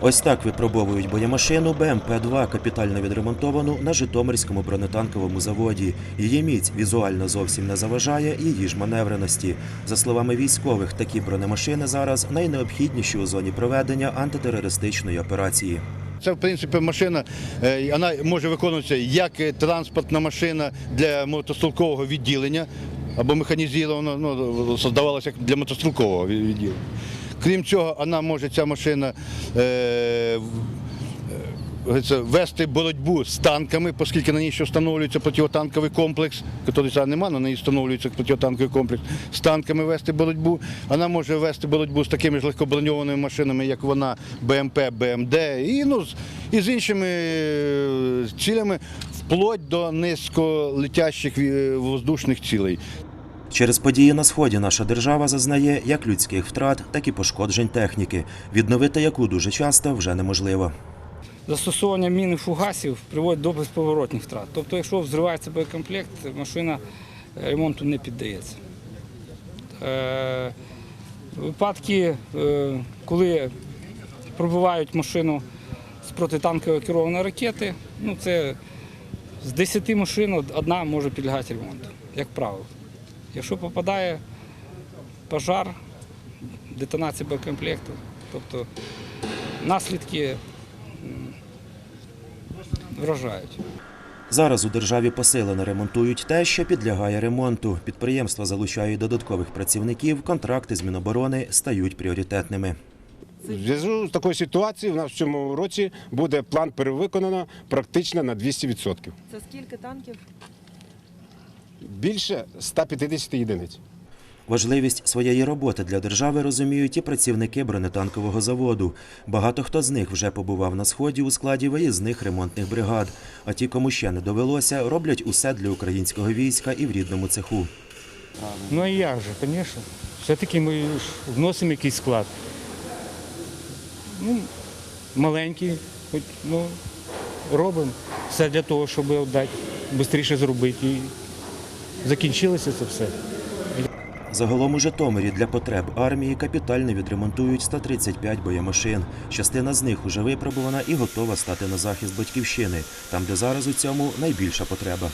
Ось так випробовують боємашину БМП-2, капітально відремонтовану на Житомирському бронетанковому заводі. Її міць візуально зовсім не заважає її ж маневреності. За словами військових, такі бронемашини зараз найнеобхідніші у зоні проведення антитерористичної операції. Це, в принципі, машина, е, вона може виконуватися як транспортна машина для мотострілкового відділення або механізована, ну, создавалася як для мотострілкового відділення. Крім цього, вона може ця машина е, е, вести боротьбу з танками, оскільки на ній ще встановлюється протитанковий комплекс, який немає, на неї встановлюється протитанковий комплекс, з танками вести боротьбу. Вона може вести боротьбу з такими ж легкоброньованими машинами, як вона, БМП, БМД, і, ну, і з іншими е, цілями, вплоть до низьколетящих воздушних цілей. Через події на сході наша держава зазнає як людських втрат, так і пошкоджень техніки, відновити яку дуже часто вже неможливо. Застосовування мін і фугасів приводить до безповоротних втрат. Тобто, якщо взривається боєкомплект, машина е, ремонту не піддається. Е, Випадки, е, коли пробивають машину з протитанкової керованої ракети, ну це з 10 машин одна може підлягати ремонту, як правило. Якщо попадає пожар, детонація боєкомплекту, тобто наслідки вражають. Зараз у державі посилено ремонтують те, що підлягає ремонту. Підприємства залучають додаткових працівників, контракти з Міноборони стають пріоритетними. В зв'язку з такою ситуацією в нас в цьому році буде план перевиконано практично на 200%. Це скільки танків? Більше 150 єдиниць. Важливість своєї роботи для держави розуміють і працівники бронетанкового заводу. Багато хто з них вже побував на сході у складі виїзних ремонтних бригад. А ті, кому ще не довелося, роблять усе для українського війська і в рідному цеху. Ну а як же, звісно. Все-таки ми ж вносимо якийсь склад. Ну, маленький, хоч, ну, робимо все для того, щоб дати, швидше зробити. Закінчилося це все. Загалом у Житомирі для потреб армії капітально відремонтують 135 боємашин. Частина з них уже випробувана і готова стати на захист батьківщини, там де зараз у цьому найбільша потреба.